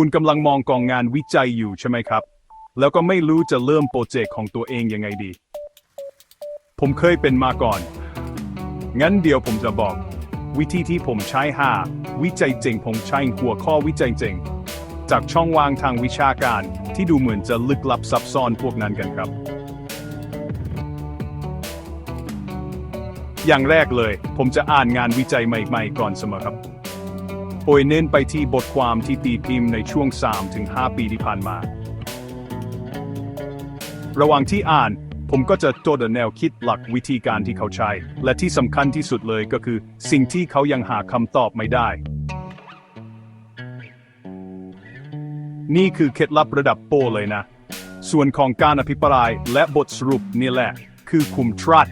คุณกำลังมองกองงานวิจัยอยู่ใช่ไหมครับ แล้วก็ไม่รู้จะเริ่มโปรเจกต์ของตัวเองยังไงดี ผมเคยเป็นมาก่อน งั้นเดี๋ยวผมจะบอก วิธีที่ผมใช้หาวิจัยเจ๋งผมใช้หัวข้อวิจัยเจ๋งจากช่องว่างทางวิชาการที่ดูเหมือนจะลึกลับซับซ้อนพวกนั้นกันครับ อย่างแรกเลย ผมจะอ่านงานวิจัยใหม่ ๆ ก่อนเสมอครับ โดยเน้นไปที่บทความที่ตีพิมพ์ในช่วง 3-5 ปีที่ผ่านมา ระหว่างที่อ่าน ผมก็จะจดแนวคิดหลักวิธีการที่เขาใช้ และที่สำคัญที่สุดเลยก็คือ สิ่งที่เขายังหาคำตอบไม่ได้ นี่คือเคล็ดลับระดับโปรเลยนะ ส่วนของการอภิปรายและบทสรุปนี่แหละ คือคุมทรัส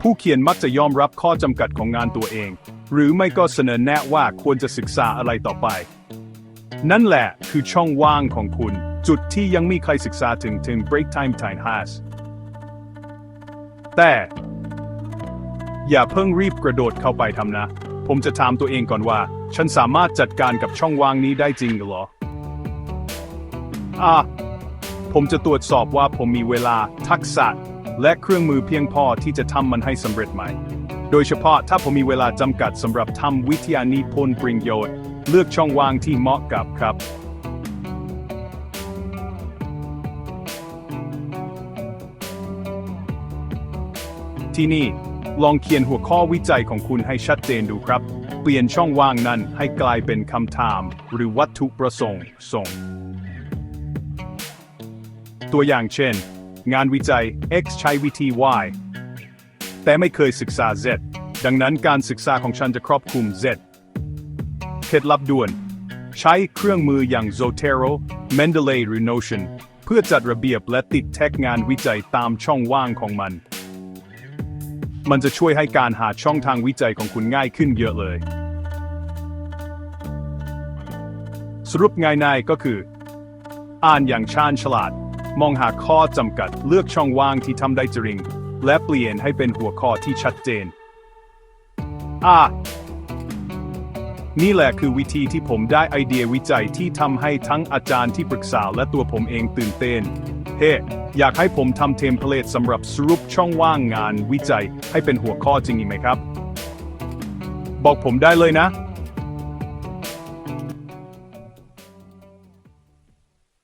ผู้เขียนมักจะยอมรับข้อจำกัดของงานตัวเอง หรือไม่ก็เสนอแนะว่าควรจะศึกษาอะไรต่อไป นั่นแหละคือช่องว่างของคุณ จุดที่ยังไม่ใครศึกษาถึงถึง break time time has แต่ อย่าเพิ่งรีบกระโดดเข้าไปทำนะ ผมจะถามตัวเองก่อนว่า ฉันสามารถจัดการกับช่องว่างนี้ได้จริงหรออะผมจะตรวจสอบว่าผมมีเวลาทักษะ และเครื่องมือเพียงพอที่จะทำมันให้สำเร็จไหม โดยเฉพาะถ้าผมมีเวลาจำกัดสำหรับทำวิทยานิพนธ์ปริญโยชน์ เลือกช่องว่างที่เหมาะกับครับ ที่นี่ ลองเขียนหัวข้อวิจัยของคุณให้ชัดเจนดูครับ เปลี่ยนช่องว่างนั้นให้กลายเป็นคำถาม หรือวัตถุประสงค์ส่ง ตัวอย่างเช่น งานวิจัย X ใช้วิธี Y แต่ไม่เคยศึกษา Z ดังนั้นการศึกษาของฉันจะครอบคลุม Z เคล็ดลับด่วน ใช้เครื่องมืออย่าง Zotero, Mendeley หรือ Notion เพื่อจัดระเบียบและติดแท็กงานวิจัยตามช่องว่างของมัน มันจะช่วยให้การหาช่องทางวิจัยของคุณง่ายขึ้นเยอะเลย สรุปง่ายๆก็คือ อ่านอย่างชาญฉลาด มองหาข้อจำกัดเลือกช่องว่างที่ทำได้จริง และเปลี่ยนให้เป็นหัวข้อที่ชัดเจน อะ นี่แหละคือวิธีที่ผมได้ไอเดียวิจัยที่ทำให้ทั้งอาจารย์ที่ปรึกษาและตัวผมเองตื่นเต้น เฮ้ อยากให้ผมทำเทมเพลตสำหรับสรุปช่องว่างงานวิจัยให้เป็นหัวข้อจริงไหมครับ บอกผมได้เลยนะ